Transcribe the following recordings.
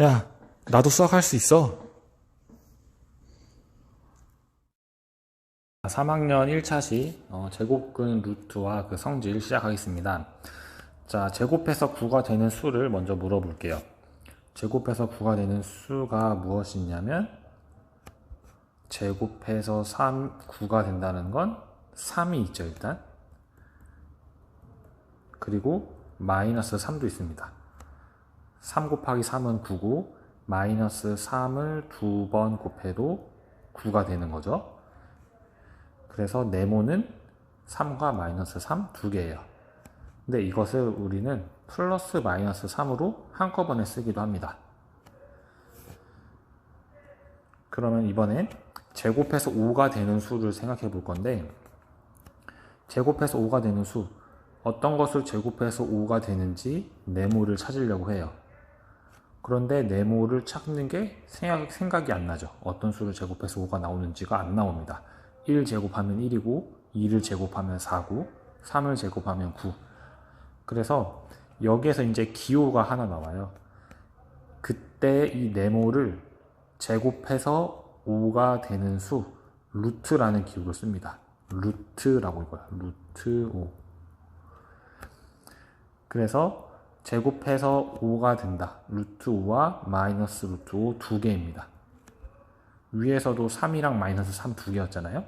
야, 나도 수학 할 수 있어. 3학년 1차시 어, 제곱근 루트와 그 성질 시작하겠습니다. 자, 제곱해서 9가 되는 수를 먼저 물어볼게요. 제곱해서 9가 되는 수가 무엇이냐면 제곱해서 3, 9가 된다는 건 3이 있죠, 일단. 그리고 마이너스 3도 있습니다. 3 곱하기 3은 9고 마이너스 3을 두 번 곱해도 9가 되는 거죠. 그래서 네모는 3과 마이너스 3 두 개예요. 근데 이것을 우리는 플러스 마이너스 3으로 한꺼번에 쓰기도 합니다. 그러면 이번엔 제곱해서 5가 되는 수를 생각해 볼 건데 제곱해서 5가 되는 수 어떤 것을 제곱해서 5가 되는지 네모를 찾으려고 해요. 그런데 네모를 찾는 게 생각, 생각이 안 나죠. 어떤 수를 제곱해서 5가 나오는지가 안 나옵니다. 1 제곱하면 1이고 2를 제곱하면 4고 3을 제곱하면 9 그래서 여기에서 이제 기호가 하나 나와요. 그때 이 네모를 제곱해서 5가 되는 수 루트라는 기호를 씁니다. 루트라고 읽어요. 루트 5 그래서 제곱해서 5가 된다. 루트 5와 마이너스 루트 5 두 개입니다. 위에서도 3이랑 마이너스 3 두 개였잖아요.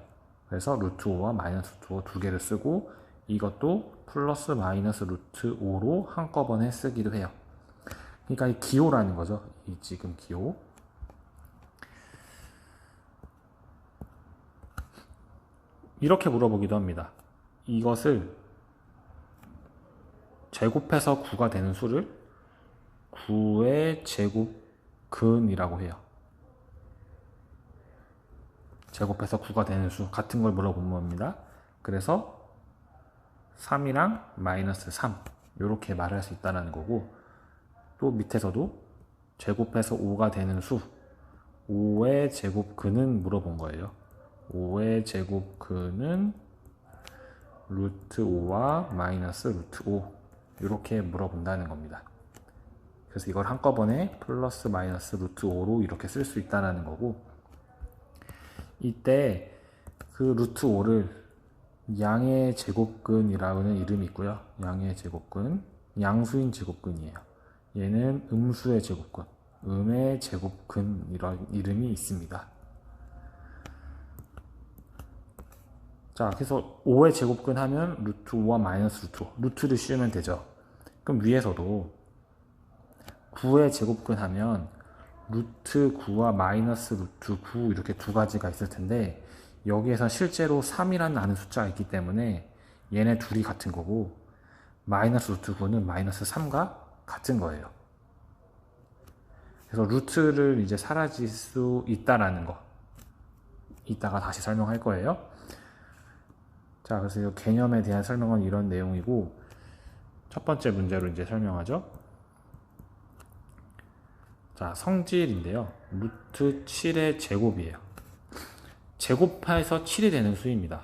그래서 루트 5와 마이너스 루트 5 두 개를 쓰고 이것도 플러스 마이너스 루트 5로 한꺼번에 쓰기도 해요. 그러니까 이 기호라는 거죠. 이 지금 기호. 이렇게 물어보기도 합니다. 이것을 제곱해서 9가 되는 수를 9의 제곱근이라고 해요. 제곱해서 9가 되는 수 같은 걸 물어본 겁니다. 그래서 3이랑 마이너스 3 이렇게 말할 수 있다는 거고 또 밑에서도 제곱해서 5가 되는 수 5의 제곱근은 물어본 거예요. 5의 제곱근은 루트 5와 마이너스 루트 5 이렇게 물어본다는 겁니다. 그래서 이걸 한꺼번에 플러스 마이너스 루트 5로 이렇게 쓸 수 있다는 거고 이때 그 루트 5를 양의 제곱근이라는 이름이 있고요. 양의 제곱근, 양수인 제곱근이에요. 얘는 음수의 제곱근, 음의 제곱근 이런 이름이 있습니다. 자, 그래서 5의 제곱근 하면 루트 5와 마이너스 루트 5, 루트를 씌우면 되죠. 그럼 위에서도 9의 제곱근 하면 루트 9와 마이너스 루트 9 이렇게 두 가지가 있을 텐데 여기에서 실제로 3이라는 아는 숫자가 있기 때문에 얘네 둘이 같은 거고 마이너스 루트 9는 마이너스 3과 같은 거예요. 그래서 루트를 이제 사라질 수 있다라는 거 이따가 다시 설명할 거예요. 자, 그래서 이 개념에 대한 설명은 이런 내용이고 첫 번째 문제로 이제 설명하죠. 자, 성질인데요. 루트 7의 제곱이에요. 제곱해서 7이 되는 수입니다.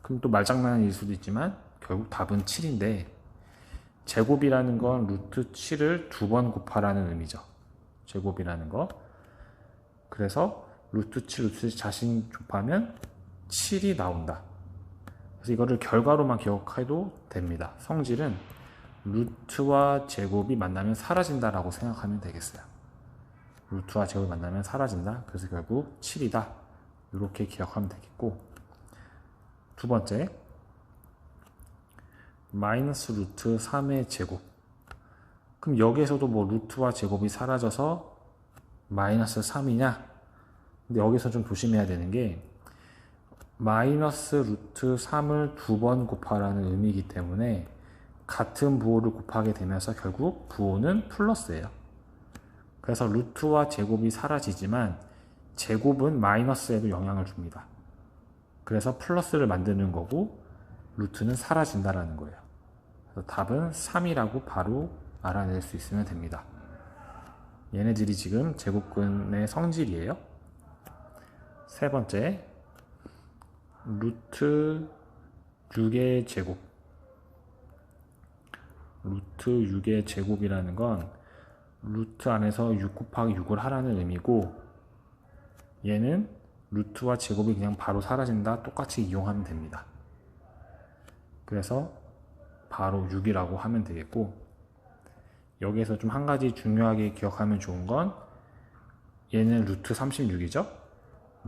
그럼 또 말장난일 수도 있지만 결국 답은 7인데 제곱이라는 건 루트 7을 두 번 곱하라는 의미죠. 제곱이라는 거. 그래서 루트 7, 루트 7 자신 곱하면 7이 나온다. 그래서 이거를 결과로만 기억해도 됩니다. 성질은 루트와 제곱이 만나면 사라진다라고 생각하면 되겠어요. 루트와 제곱이 만나면 사라진다. 그래서 결국 7이다. 이렇게 기억하면 되겠고 두 번째 마이너스 루트 3의 제곱 그럼 여기에서도 뭐 루트와 제곱이 사라져서 마이너스 3이냐 근데 여기서 좀 조심해야 되는 게 마이너스 루트 3을 두 번 곱하라는 의미이기 때문에 같은 부호를 곱하게 되면서 결국 부호는 플러스예요 그래서 루트와 제곱이 사라지지만 제곱은 마이너스에도 영향을 줍니다. 그래서 플러스를 만드는 거고 루트는 사라진다라는 거예요. 그래서 답은 3이라고 바로 알아낼 수 있으면 됩니다. 얘네들이 지금 제곱근의 성질이에요. 세 번째, 루트 6의 제곱. 루트 6의 제곱이라는 건 루트 안에서 6 곱하기 6을 하라는 의미고 얘는 루트와 제곱이 그냥 바로 사라진다 똑같이 이용하면 됩니다. 그래서 바로 6이라고 하면 되겠고 여기에서 좀 한 가지 중요하게 기억하면 좋은 건 얘는 루트 36이죠?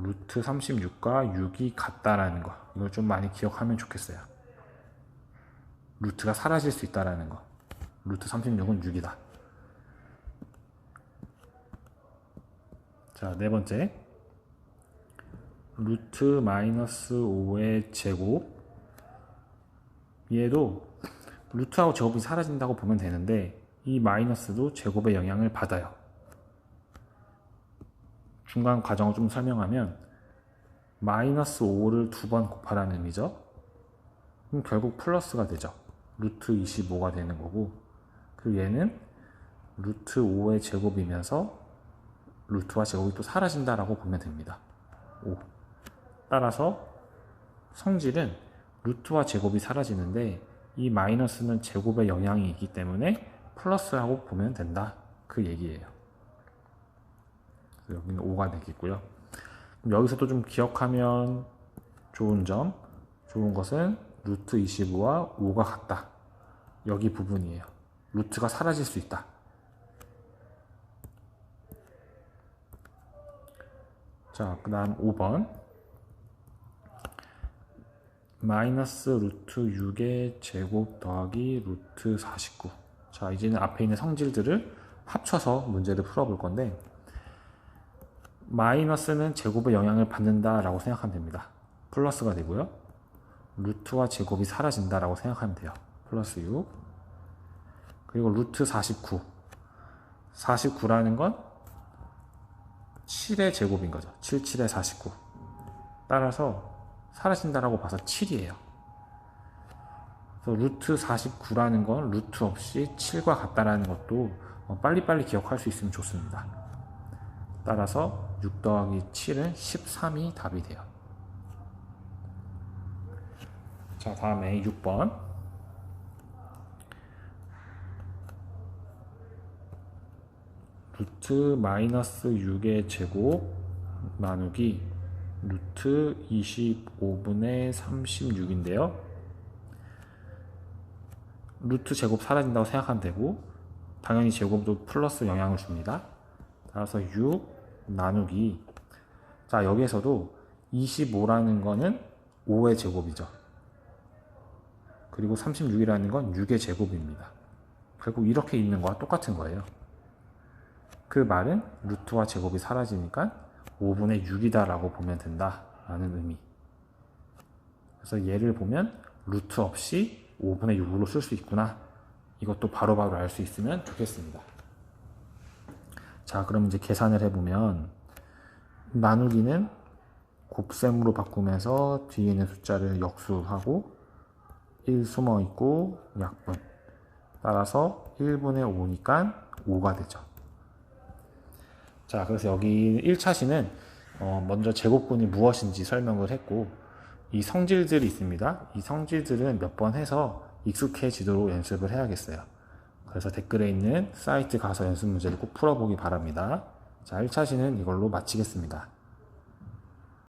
루트 36과 6이 같다라는 거 이걸 좀 많이 기억하면 좋겠어요. 루트가 사라질 수 있다라는 거 루트 36은 6이다. 자, 네 번째. 루트 마이너스 5의 제곱. 얘도 루트하고 제곱이 사라진다고 보면 되는데, 이 마이너스도 제곱의 영향을 받아요. 중간 과정을 좀 설명하면, 마이너스 5를 두 번 곱하라는 의미죠. 그럼 결국 플러스가 되죠. 루트 25가 되는 거고, 그리고 얘는 루트 5의 제곱이면서 루트와 제곱이 또 사라진다라고 보면 됩니다. 5. 따라서 성질은 루트와 제곱이 사라지는데 이 마이너스는 제곱의 영향이 있기 때문에 플러스라고 보면 된다. 그 얘기예요. 여기는 5가 되겠고요. 여기서도 좀 기억하면 좋은 점, 좋은 것은 루트 25와 5가 같다. 여기 부분이에요. 루트가 사라질 수 있다. 자, 그 다음 5번. 마이너스 루트 6의 제곱 더하기 루트 49. 자, 이제는 앞에 있는 성질들을 합쳐서 문제를 풀어볼 건데, 마이너스는 제곱의 영향을 받는다라고 생각하면 됩니다. 플러스가 되고요. 루트와 제곱이 사라진다라고 생각하면 돼요. 플러스 6. 그리고 루트 49. 49라는 건 7의 제곱인 거죠. 7, 7의 49. 따라서 사라진다라고 봐서 7이에요. 그래서 루트 49라는 건 루트 없이 7과 같다라는 것도 어, 빨리빨리 기억할 수 있으면 좋습니다. 따라서 6 더하기 7은 13이 답이 돼요. 자, 다음에 6번. 루트 마이너스 6의 제곱 나누기 루트 25분의 36인데요. 루트 제곱 사라진다고 생각하면 되고 당연히 제곱도 플러스 영향을 줍니다. 따라서 6 나누기 자 여기에서도 25라는 거는 5의 제곱이죠. 그리고 36이라는 건 6의 제곱입니다. 결국 이렇게 있는 거와 똑같은 거예요. 그 말은 루트와 제곱이 사라지니까 5분의 6이다라고 보면 된다라는 의미. 그래서 얘를 보면 루트 없이 5분의 6으로 쓸 수 있구나. 이것도 바로바로 알 수 있으면 좋겠습니다. 자, 그럼 이제 계산을 해보면 나누기는 곱셈으로 바꾸면서 뒤에 있는 숫자를 역수하고 1 숨어 있고 약분. 따라서 1분의 5니까 5가 되죠. 자, 그래서 여기 1차시는 어, 먼저 제곱근이 무엇인지 설명을 했고 이 성질들이 있습니다. 이 성질들은 몇 번 해서 익숙해지도록 연습을 해야겠어요. 그래서 댓글에 있는 사이트 가서 연습 문제를 꼭 풀어보기 바랍니다. 자, 1차시는 이걸로 마치겠습니다.